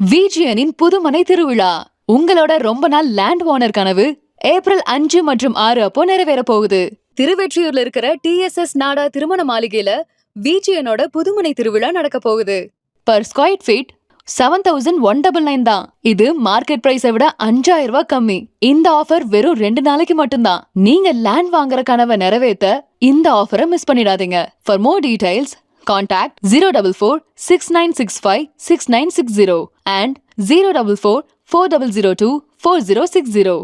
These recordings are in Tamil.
விஜியனின் புதுமனை திருவிழா. உங்களோட ரொம்ப நாள் லேண்ட் ஓனர் கனவு ஏப்ரல் அஞ்சு மற்றும் ஆறு அப்போ நிறைவேற போகுது. திருவெற்றியூர்ல இருக்கிற டிஎஸ்எஸ் நாடா திருமண மாளிகையில விஜியனோட புதுமனை திருவிழா நடக்க போகுது. Per square feet seven thousand one double nine தான். இது மார்க்கெட் பிரைஸை விட அஞ்சாயிரம் ரூபாய் கம்மி. இந்த ஆஃபர் வெறும் ரெண்டு நாளைக்கு மட்டும்தான். நீங்க லேண்ட் வாங்குற கனவை நிறைவேத்த இந்த ஆஃபரை மிஸ் பண்ணிடாதீங்க. For more details contact zero double four six nine six five six nine six zero and zero double four four double zero two four zero six zero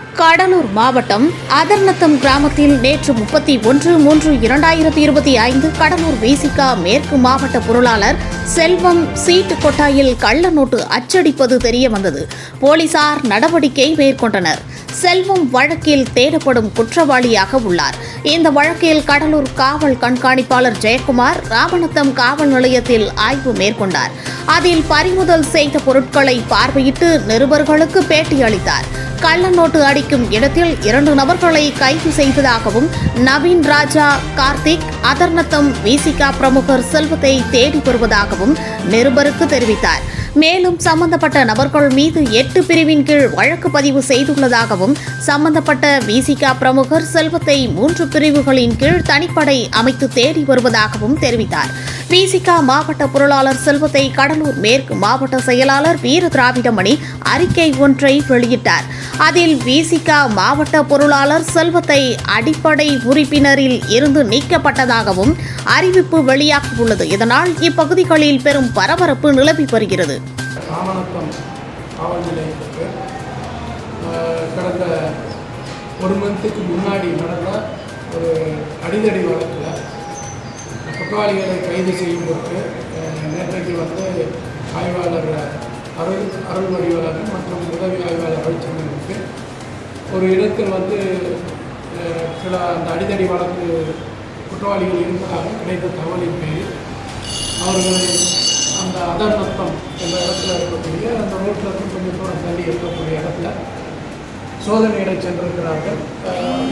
Cuddalore மாவட்டம் அதர்நத்தம் கிராமத்தில் நேற்று முப்பத்தி ஒன்று மூன்று இரண்டாயிரத்தி இருபத்தி ஐந்து கடலூர் வீசிகா மேற்கு மாவட்ட பொருளாளர் செல்வம் சீட்டு கொட்டாயில் கள்ள நோட்டு அச்சடிப்பது தெரியவந்தது போலீசார் நடவடிக்கை மேற்கொண்டனர். செல்வம் வழக்கில் தேடப்படும் குற்றவாளியாக உள்ளார். இந்த வழக்கில் கடலூர் காவல் கண்காணிப்பாளர் ஜெயக்குமார் ராமநத்தம் காவல் நிலையத்தில் ஆய்வு மேற்கொண்டார். அதில் பறிமுதல் செய்த பொருட்களை பார்வையிட்டு நிருபர்களுக்கு பேட்டியளித்தார் கள்ள நோட்டு அடிக்கும் இடத்தில் இரண்டு நபர்களை கைது செய்ததாகவும் நவீன் ராஜா கார்த்திக் அதர்நத்தம் விசிகா பிரமுகர் செல்வத்தை தேடி வருவதாகவும் நிருபருக்கு தெரிவித்தார். மேலும் சம்பந்தப்பட்ட நபர்கள் மீது எட்டு பிரிவின் கீழ் வழக்கு பதிவு செய்துள்ளதாகவும் சம்பந்தப்பட்ட விசிகா பிரமுகர் செல்வத்தை மூன்று பிரிவுகளின் கீழ் தனிப்படை அமைத்து தேடி வருவதாகவும் தெரிவித்தார். விசிகா மாவட்ட பொருளாளர் செல்வத்தை கடலூர் மேற்கு மாவட்ட செயலாளர் வீர திராவிடமணி அறிக்கை ஒன்றை வெளியிட்டார். அதில் விசிகா மாவட்ட பொருளாளர் செல்வத்தை அடிப்படை உறுப்பினரில் இருந்து நீக்கப்பட்டதாகவும் அறிவிப்பு வெளியாகியுள்ளது இதனால் இப்பகுதிகளில் பெரும் பரபரப்பு நிலவி வருகிறது. கடந்த ஒரு மந்த்துக்கு முன்னாடி நடந்த ஒரு அடிதடி வழக்கில் குற்றவாளிகளை கைது செய்யும் பொருட்டு நேற்றைக்கு வந்து ஆய்வாளர் அருள் அருள் வடிவாளர் மற்றும் உதவி ஆய்வாளர் ரவிச்சந்திரனுக்கு ஒரு இடத்தில் வந்து சில அந்த அடிதடி வழக்கு குற்றவாளிகள் இருப்பதாக கிடைத்த தகவலின் பேரில் அவர்களை அந்த அதர்நத்தம் என்ற இடத்துல இருக்கக்கூடிய அந்த ரோட்டில் இருந்து கொஞ்சம் தூரம் தள்ளி இருக்கக்கூடிய இடத்துல சோதனையிட சென்றிருக்கிறார்கள்.